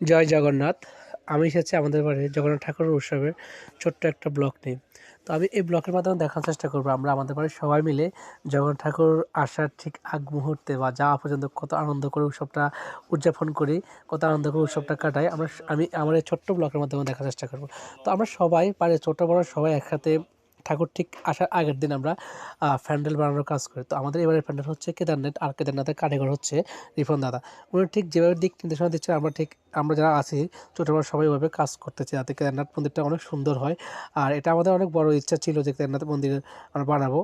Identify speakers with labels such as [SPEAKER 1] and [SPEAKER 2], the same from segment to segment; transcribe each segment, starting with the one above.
[SPEAKER 1] জয় জগন্নাথ। আমি এসেছি আমাদের বাড়ির জগন্নাথ ঠাকুরের উৎসবের ছোট্ট একটা ব্লক নিয়ে। তো আমি এই ব্লকের মাধ্যমে দেখার চেষ্টা করব। আমরা আমাদের বাড়ির সবাই মিলে জগন্নাথ ঠাকুর আসার ঠিক আগ মুহূর্তে বা যাওয়া পর্যন্ত কত আনন্দ করে উৎসবটা উদযাপন করি, কত আনন্দ করে উৎসবটা কাটাই, আমরা আমি, আমার এই ছোট্ট ব্লকের মাধ্যমে দেখার চেষ্টা করব। তো আমরা সবাই, বাড়ির ছোটো বড়ো সবাই একসাথে ঠাকুর ঠিক আসার আগের দিন আমরা ফ্যান্ডেল বানানোর কাজ করি। তো আমাদের এবারের ফ্যান্ডেল হচ্ছে কেদারনাথ, আর কেদারনাথের কারিগর হচ্ছে রিফন দাদা। উনি ঠিক যেভাবে দিক নির্দেশনা দিচ্ছে আমরা ঠিক, আমরা যারা আছি ছোটোবেলা সবাই ওইভাবে কাজ করতে চাই যাতে কেদারনাথ মন্দিরটা অনেক সুন্দর হয়। আর এটা আমাদের অনেক বড় ইচ্ছা ছিল যে কেদারনাথ মন্দির আমরা বানাবো।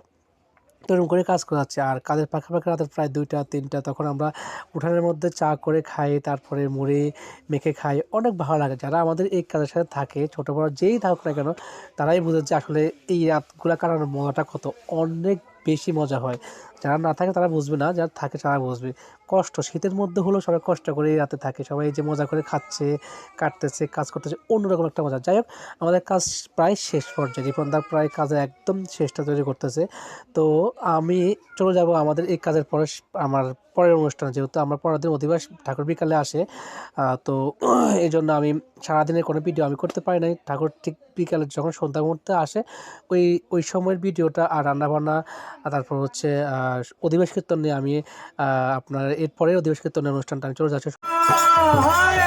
[SPEAKER 1] তো এরকম করে কাজ করাচ্ছে। আর কাজের পাখাপাখি রাতের প্রায় দুইটা, তিনটা তখন আমরা উঠানের মধ্যে চা করে খাই, তারপরে মুড়ি মেখে খাই। অনেক ভালো লাগে। যারা আমাদের এই কাজের সাথে থাকে, ছোটো বড়ো যেই থাকুক না কেন, তারাই বুঝে যে আসলে এই রাতগুলা কাটানোর মজাটা কত। অনেক বেশি মজা হয়। যারা না থাকে তারা বুঝবে না, যারা থাকে তারা বুঝবে। কষ্ট, শীতের মধ্যে হলেও সবাই কষ্ট করে রাতে থাকে। সবাই যে মজা করে খাচ্ছে, কাটতেছে, কাজ করতেছে, অন্যরকম একটা মজা। যাই হোক, আমাদের কাজ প্রায় শেষ পর্যায়ে। রিপনদার প্রায় কাজে একদম শেষটা তৈরি করতেছে। তো আমি চলে যাব আমাদের এই কাজের পরে আমার পরের অনুষ্ঠান। যেহেতু আমার পরের দিন অধিবাস ঠাকুর বিকালে আসে তো এই জন্য আমি সারাদিনের কোনো ভিডিও আমি করতে পারি নাই। ঠাকুর ঠিক বিকালে যখন সন্ধ্যা মুহূর্তে আসে, ওই ওই সময়ের ভিডিওটা আর রান্নাবান্না তারপর হচ্ছে অধিবেশ কীর্তন নিয়ে আমি আপনার এরপরে অধিবেশ কীর্তনের অনুষ্ঠানটা আমি চলে যাচ্ছি।
[SPEAKER 2] হরে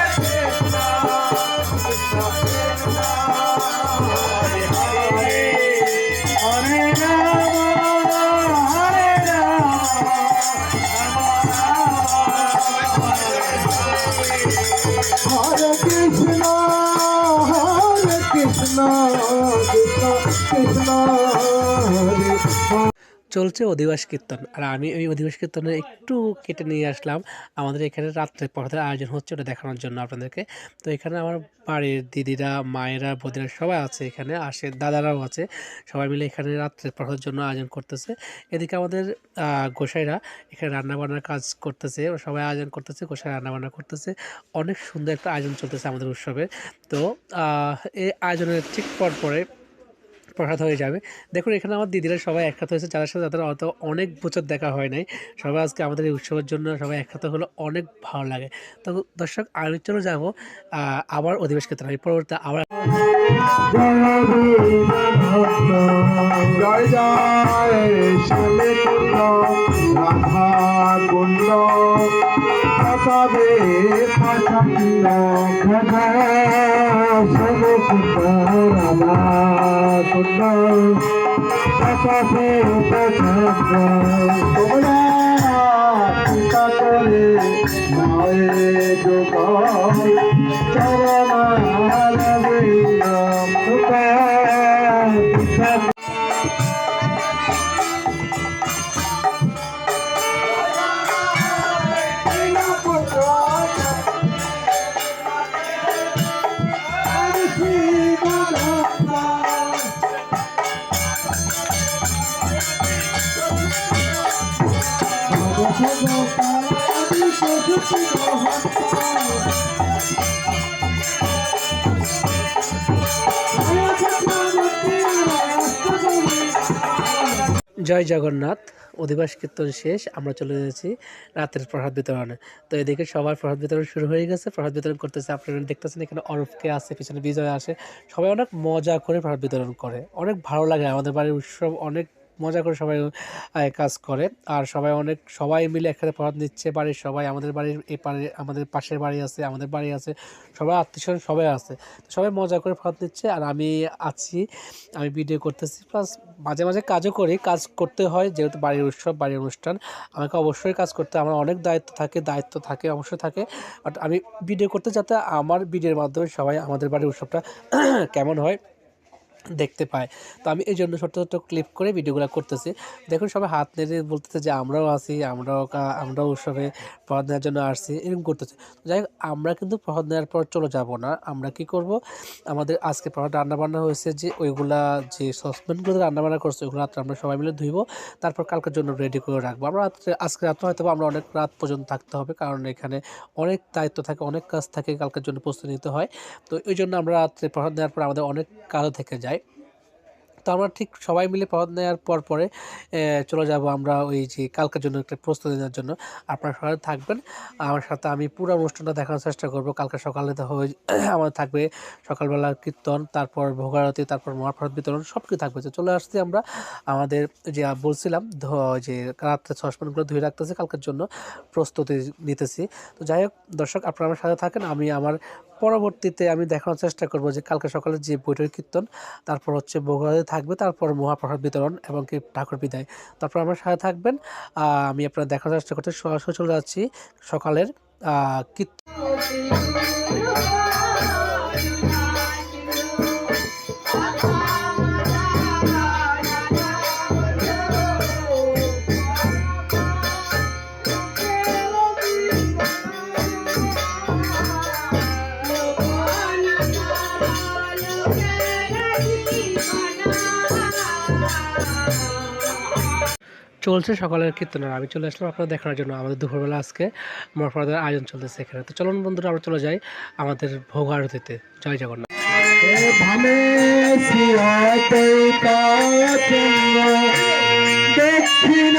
[SPEAKER 1] চলছে অধিবাস কীর্তন। আর আমি ওই অধিবাস কীর্তনে একটু কেটে নিয়ে আসলাম। আমাদের এখানে রাত্রে পড়াতে আয়োজন হচ্ছে ওটা দেখানোর জন্য আপনাদেরকে। তো এখানে আমার বাড়ির দিদিরা, মায়েরা বোনেরা সবাই আছে এখানে আসে দাদারাও আছে। সবাই মিলে এখানে রাত্রে পড়ার জন্য আয়োজন করতেছে। এদিকে আমাদের গোসাইরা এখানে রান্নাবান্নার কাজ করতেছে। সবাই আয়োজন করতেছে গোসাই রান্নাবান্না করতেছে। অনেক সুন্দর একটা আয়োজন চলতেছে আমাদের উৎসবে। তো এই আয়োজনের ঠিক পর পরে প্রসাদ হয়ে যাবে। দেখুন, এখানে আমার দিদিরা সবাই একসাথে হয়েছে। যাদের সাথে তাদের অত অনেক বছর দেখা হয় নাই। সবাই আজকে আমাদের এই উৎসবের জন্য সবাই একসাথে হলো অনেক ভালো লাগে। তো দর্শক, আমি চলে যাব আবার অধিবেশ ক্ষেত্রে। আমি পরবর্তী আবার
[SPEAKER 2] জয় জয় তবে পছন্দ তোমরা চিন্তা করে নয় যোগ
[SPEAKER 1] জয় জগন্নাথ, অধিবাস কীর্তন শেষ, আমরা চলে এসেছি রাতের প্রসাদ বিতরণে। তো এদিকে সবার প্রসাদ বিতরণ শুরু হয়ে গেছে, প্রসাদ বিতরণ করতেছে আপনারা দেখতেছেন এখানে অরূপকে আসে পিছনে বিজয় আসে। সবাই অনেক মজা করে প্রসাদ বিতরণ করে, অনেক ভালো লাগে আমাদের বাড়ির উৎসব, অনেক মজা করে সবাই কাজ করে। আর সবাই অনেক, সবাই মিলে একসাথে প্রসাদ নিচ্ছে বাড়ির সবাই। আমাদের বাড়ির এই পাড়ে আমাদের পাশের বাড়ি আছে, আমাদের বাড়ি আছে। সবাই আত্মীয় সবাই আছে। সবাই মজা করে প্রসাদ নিচ্ছে। আর আমি আছি, আমি ভিডিও করতেছি। প্লাস মাঝে মাঝে কাজও করি। কাজ করতে হয়, যেহেতু বাড়ির উৎসব, বাড়ির অনুষ্ঠান। আমাকে অবশ্যই কাজ করতে আমার অনেক দায়িত্ব থাকে দায়িত্ব থাকে, অবশ্যই থাকে। বাট আমি ভিডিও করতে যাতে আমার ভিডিওর মাধ্যমে সবাই আমাদের বাড়ির উৎসবটা কেমন হয় দেখতে পায়। তো আমি এই জন্য ছোট্ট ছোট্ট ক্লিপ করে ভিডিওগুলো করতেছি। দেখুন সবাই হাত নেড়ে বলতেছে যে, আমরাও আসি আমরাও আমরাও উৎসবে প্রসাদ নেওয়ার জন্য আসছি। এরকম করতেছে। যাই হোক, আমরা কিন্তু প্রসাদ নেওয়ার পর চলে যাব না। আমরা কি করব? আমাদের আজকে প্রসাদ রান্নাবান্না হয়েছে যে, ওইগুলা যে সসপ্যানগুলো রান্নাবান্না করছে ওইগুলো রাত্রে আমরা সবাই মিলে ধুইব। তারপর কালকের জন্য রেডি করে রাখব। আমরা রাত্রে, আজকে রাত্রে হয়তো আমরা অনেক রাত পর্যন্ত থাকতে হবে, কারণ এখানে অনেক দায়িত্ব থাকে, অনেক কাজ থাকে, কালকের জন্য প্রস্তুতি নিতে হয়। তো ওই জন্য আমরা রাত্রে প্রসাদ নেওয়ার পর আমাদের অনেক কাজও থেকে যায়। তো আমরা ঠিক সবাই মিলে প্রসাদ নেওয়ার পর পরে চলে যাব আমরা ওই যে কালকের জন্য একটা প্রস্তুতি নেওয়ার জন্য। আপনারা সবাই থাকবেন। আমার সাথে আমি পুরো অনুষ্ঠানটা দেখানোর চেষ্টা করব। কালকে সকালে তো হয়ে আমাদের থাকবে সকালবেলা কীর্তন, তারপর ভোগারতি, তারপর মহাপ্রসাদ বিতরণ সব কিছু থাকবে। তো চলে আসছি আমরা আমাদের যে বলছিলাম যে রাত্রে সসপ্যানগুলো ধুয়ে রাখতেছি, কালকের জন্য প্রস্তুতি নিতেছি। তো যাই হোক, দর্শক, আপনারা আমার সাথে থাকেন। আমি আমার পরবর্তীতে আমি দেখানোর চেষ্টা করব যে কালকে সকালে যে বৈঠক কীর্তন, তারপর হচ্ছে ভোগারতি থাকবে, তারপর মহাপ্রসাদ বিতরণ এবং কি ঠাকুর বিদায়। তারপর আমার সাথে থাকবেন আমি আপনার দেখার চেষ্টা করতে সরাসরি চলে যাচ্ছি সকালের কীর্তন চলছে সকালের কীর্তনের। আমি চলে আসলাম আপনারা দেখানোর জন্য। আমাদের দুপুরবেলা আজকে মরফাদের আয়োজন চলতেছে এখানে। তো চলুন বন্ধুরা, আমরা চলে যাই আমাদের ভোগ আরতিতে। জয় জগন্নাথ।
[SPEAKER 2] দক্ষিণ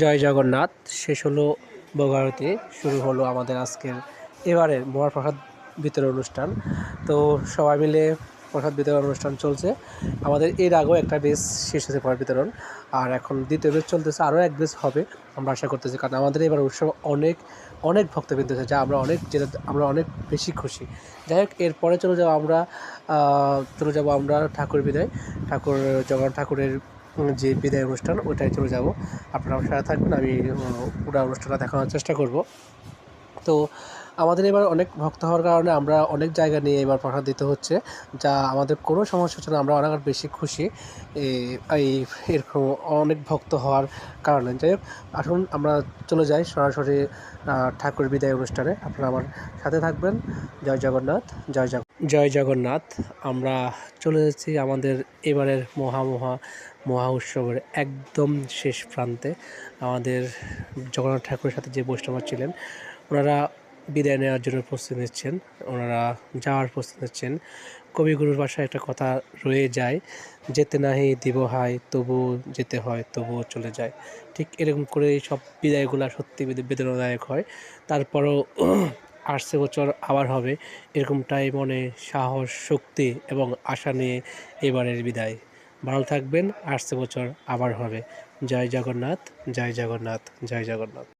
[SPEAKER 1] জয় জগন্নাথ। শেষ হলো ভোগারতি শুরু হলো আমাদের আজকের এবারের মহাপ্রসাদ বিতরণ অনুষ্ঠান। তো সবাই মিলে প্রসাদ বিতরণ অনুষ্ঠান চলছে। আমাদের এর আগেও একটা বেস শেষ হয়েছে প্রসাদ বিতরণ। আর এখন দ্বিতীয় বেস চলতেছে, আরও এক বেস হবে, আমরা আশা করতেছি। কারণ আমাদের এবার উৎসব অনেক অনেক ভক্তবৃন্দ আছে, যা আমরা অনেক যেটা আমরা অনেক বেশি খুশি। যাই হোক এরপরে চলে যাব আমরা চলে যাব আমরা ঠাকুর বিদায়। ঠাকুর, জগন্নাথ ঠাকুরের যে বিদায় অনুষ্ঠান ওইটাই চলে যাব। আপনারা আমার সাথে থাকবেন, আমি পুরো অনুষ্ঠানটা দেখানোর চেষ্টা করব। তো আমাদের এবার অনেক ভক্ত হওয়ার কারণে আমরা অনেক জায়গা নিয়ে এবার প্রসাদ দিতে হচ্ছে, যা আমাদের কোনো সমস্যা হচ্ছে না আমরা অনেক বেশি খুশি। এই- এরকম অনেক ভক্ত হওয়ার কারণে। যাই হোক, আসুন আমরা চলে যাই সরাসরি ঠাকুর বিদায় অনুষ্ঠানে। আপনারা আমার সাথে থাকবেন। জয় জগন্নাথ, জয় জগ, জয় জগন্নাথ। আমরা চলে যাচ্ছি আমাদের এবারের মহা মহা মহা উৎসবের একদম শেষ প্রান্তে। আমাদের জগন্নাথ ঠাকুরের সাথে যে বৈষ্ণব ছিলেন, ওনারা বিদায় নেওয়ার জন্য প্রস্তুতি নিচ্ছেন। ওনারা যাওয়ার প্রস্তুতি নিচ্ছেন। কবিগুরুর ভাষায় একটা কথা রয়ে যায়, যেতে নাহি দিব হাই তবু যেতে হয়, তবুও চলে যায়। ঠিক এরকম করে সব বিদায়গুলো সত্যি বেদনাদায়ক হয়। তারপরও আসছে বছর আবার হবে, এরকমটাই মনে, সাহস, শক্তি এবং আশা নিয়ে এবারের বিদায়। ভালো থাকবেন আসছে বছর আবার হবে। জয় জগন্নাথ জয় জগন্নাথ জয় জগন্নাথ।